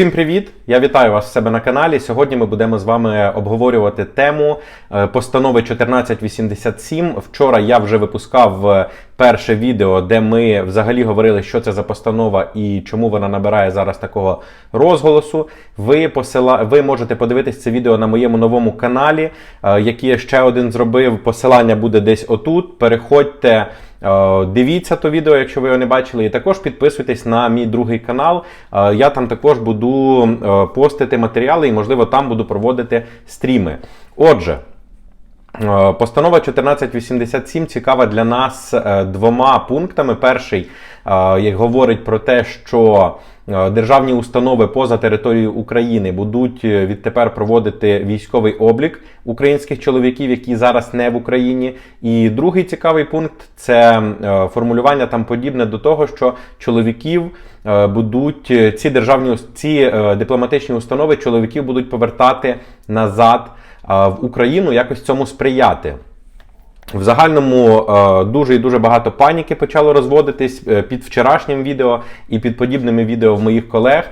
Всім привіт! Я вітаю вас в себе на каналі. Сьогодні ми будемо з вами обговорювати тему е, постанови 1487. Вчора я вже випускав е, перше відео, де ми взагалі говорили, що це за постанова і чому вона набирає зараз такого розголосу. Ви посила... ви можете подивитись це відео на моєму новому каналі, е, який я ще один зробив. Посилання буде десь отут. Переходьте. Е, Дивіться то відео, якщо ви його не бачили, і також підписуйтесь на мій другий канал. Е, Я там також буду постити матеріали і, можливо, там буду проводити стріми. Отже. Е, Постанова 1487 цікава для нас е, двома пунктами. Перший е, говорить про те, що державні установи поза територією України будуть відтепер проводити військовий облік українських чоловіків, які зараз не в Україні. І другий цікавий пункт це формулювання там подібне до того, що чоловіків будуть ці державні ці дипломатичні установи чоловіків будуть повертати назад в Україну якось цьому сприяти. В загальному е, дуже і дуже багато паніки почало розводитись е, під вчорашнім відео і під подібними відео в моїх колег.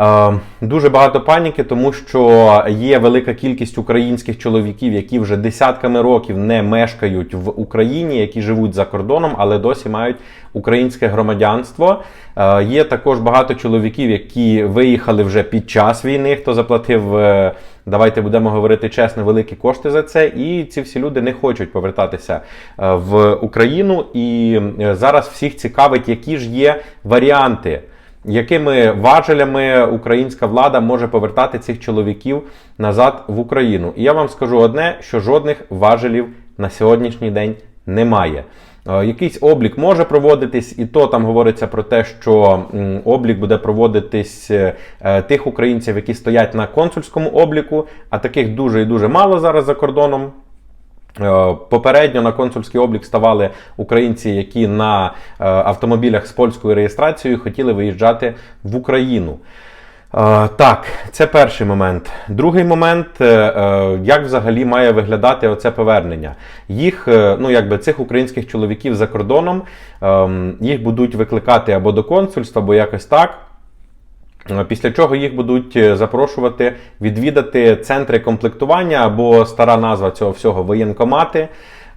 Е, Дуже багато паніки, тому що є велика кількість українських чоловіків, які вже десятками років не мешкають в Україні, які живуть за кордоном, але досі мають українське громадянство. Е, Є також багато чоловіків, які виїхали вже під час війни, хто заплатив. е, Давайте будемо говорити чесно, великі кошти за це. І ці всі люди не хочуть повертатися в Україну. І зараз всіх цікавить, які ж є варіанти, якими важелями українська влада може повертати цих чоловіків назад в Україну. І я вам скажу одне: що жодних важелів на сьогоднішній день немає. Е, Якийсь облік може проводитись, і то там говориться про те, що облік буде проводитись е, е, тих українців, які стоять на консульському обліку, а таких дуже і дуже мало зараз за кордоном. Е, Попередньо на консульський облік ставали українці, які на е, автомобілях з польською реєстрацією хотіли виїжджати в Україну. Е, Так, це перший момент. Другий момент, як взагалі має виглядати оце повернення. Їх, ну якби цих українських чоловіків за кордоном, ем, їх будуть викликати або до консульства, або якось так. Після чого їх будуть е, запрошувати відвідати центри комплектування або стара назва цього всього воєнкомати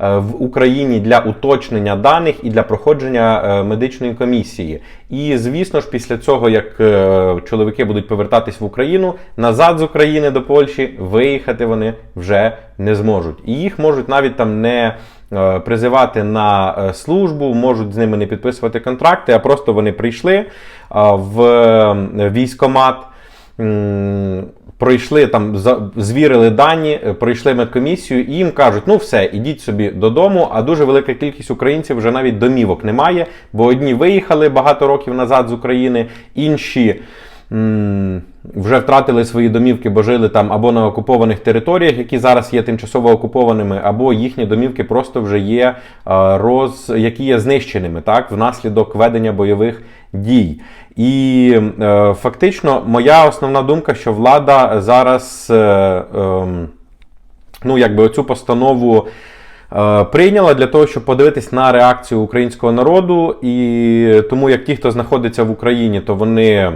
в Україні для уточнення даних і для проходження е, медичної комісії. І звісно ж, після цього, як е, чоловіки будуть повертатись в Україну, назад з України до Польщі виїхати вони вже не зможуть. І їх можуть навіть там не е, призивати на е, службу, можуть з ними не підписувати контракти, а просто вони прийшли е, в е, військомат. Пройшли там, звірили дані, е, пройшли медкомісію, і їм кажуть: ну все, ідіть собі додому. А дуже велика кількість українців вже навіть домівок немає, бо одні виїхали багато років назад з України, інші вже втратили свої домівки, бо жили там або на окупованих територіях, які зараз є тимчасово окупованими, або їхні домівки просто вже є е, роз, які є знищеними так, внаслідок ведення бойових дій. І е, фактично, моя основна думка, що влада зараз. Е, ем, ну, якби оцю постанову е, прийняла для того, щоб подивитись на реакцію українського народу. І тому як ті, хто знаходиться в Україні, то вони,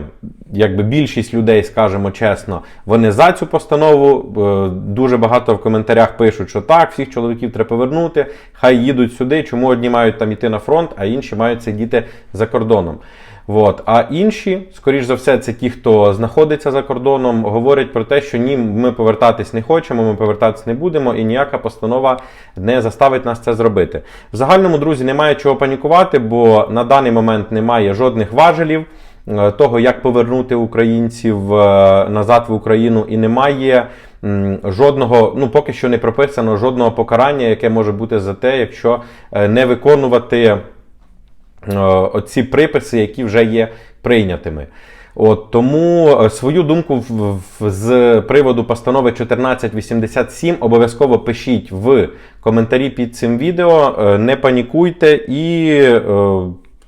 якби більшість людей, скажімо чесно, вони за цю постанову. Е, дуже багато в коментарях пишуть, що так, всіх чоловіків треба повернути, хай їдуть сюди. Чому одні мають там іти на фронт, а інші мають сидіти за кордоном. От. А інші, скоріш за все, це ті, хто знаходиться за кордоном, говорять про те, що ні, ми повертатись не хочемо, ми повертатись не будемо, і ніяка постанова не заставить нас це зробити. В загальному, друзі, немає чого панікувати, бо на даний момент немає жодних важелів того, як повернути українців е, назад в Україну, і немає жодного, ну поки що не прописано жодного покарання, яке може бути за те, якщо е, не виконувати е, оці приписи, які вже є прийнятими. От тому е, свою думку з приводу постанови 1487 обов'язково пишіть в коментарі під цим відео. Е, Не панікуйте і.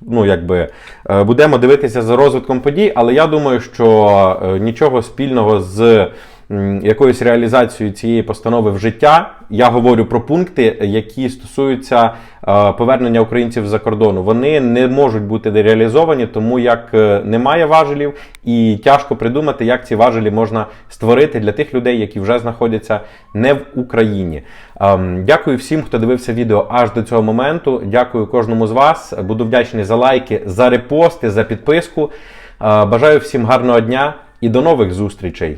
Ну, якби е, будемо дивитися за розвитком подій, але я думаю, що е, нічого спільного з якоюсь реалізацією цієї постанови в життя. Я говорю про пункти, які стосуються е, повернення українців за кордону. Вони не можуть бути реалізовані, тому як е, немає важелів, і тяжко придумати, як ці важелі можна створити для тих людей, які вже знаходяться не в Україні. Ем, Дякую всім, хто дивився відео аж до цього моменту. Дякую кожному з вас. Буду вдячний за лайки, за репости, за підписку. Е, Бажаю всім гарного дня і до нових зустрічей.